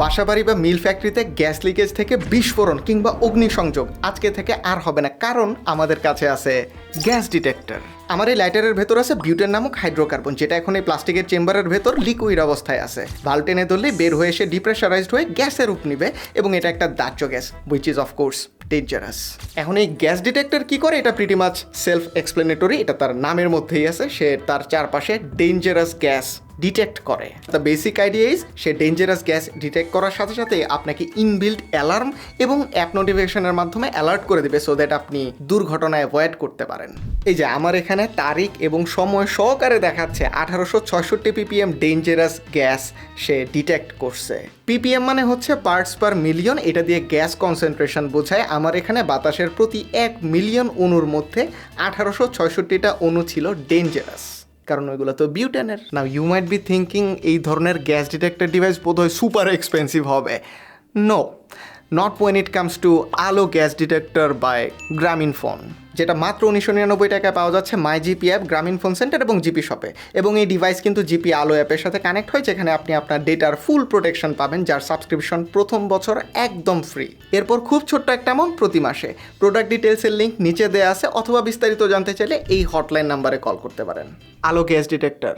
বাসাবাড়ি বা মিল ফ্যাক্টরিতে gas leakage থেকে বিস্ফোরণ কিংবা অগ্নিসংযোগ আজকে থেকে আর হবে না, কারণ আমাদের কাছে আছে গ্যাস ডিটেক্টর। আমার এই লাইটারের ভেতর আছে বিউটেন নামক হাইড্রোকার্বন, যেটা এখন এই প্লাস্টিকের চেম্বারের ভেতর লিকুইড অবস্থায় আছে। ভালো টেনে ধরলেই বের হয়ে এসে ডিপ্রেশারাইজড হয়ে গ্যাসের রূপ নিবে এবং এটা একটা দাহ্য gas which is of course dangerous এখন এই গ্যাস ডিটেক্টর কি করে? এটা প্রিটি মাছ সেলফ এক্সপ্লেনেটরি এটা তার নামের মধ্যেই আছে, সে তার চারপাশে ডেঞ্জারাস গ্যাস ডিটেক্ট করে। দ্য বেসিক আইডিয়া ইজ সে ডেঞ্জারাস গ্যাস ডিটেক্ট করার সাথে সাথে আপনাকে ইনবিল্ড অ্যালার্ম এবং অ্যাপ নোটিফিকেশনের মাধ্যমে অ্যালার্ট করে দেবে সো দ্যাট আপনি দুর্ঘটনা অ্যাভয়েড করতে পারেন। এই যে আমার এখানে তারিখ এবং সময় সহকারে দেখাচ্ছে, আঠারোশো ছয়ষট্টি পিপিএম ডেঞ্জারাস গ্যাস সে ডিটেক্ট করছে। পিপিএম মানে হচ্ছে পার্টস পার মিলিয়ন এটা দিয়ে গ্যাস কনসেন্ট্রেশন বোঝায়। আমার এখানে বাতাসের প্রতি এক মিলিয়ন অণুর মধ্যে আঠারোশো ছয়ষট্টিটা অণু ছিল ডেঞ্জারাস কারণ ওইগুলো তো বিউটেনের। না ইউ মাইট বি থিঙ্কিং এই ধরনের গ্যাস ডিটেক্টর ডিভাইস বোধহয় সুপার এক্সপেন্সিভ হবে। No when it comes to Alo gas detector by Grameen phone যেটা মাত্র উনিশশো নিরানব্বই টাকায় পাওয়া যাচ্ছে my GP app Grameen phone centre এবং জিপি শপে এবং এই ডিভাইস কিন্তু জিপি আলো অ্যাপের সাথে কানেক্ট হয়, যেখানে আপনি আপনার ডেটার ফুল প্রোটেকশন পাবেন, যার সাবস্ক্রিপশন প্রথম বছর একদম ফ্রি এরপর খুব ছোট্ট একটা অ্যামাউন্ট প্রতি মাসে। প্রোডাক্ট ডিটেলসের লিঙ্ক নিচে দেওয়া আছে, অথবা বিস্তারিত জানতে চাইলে এই হটলাইন নাম্বারে কল করতে পারেন। আলো গ্যাস ডিটেক্টর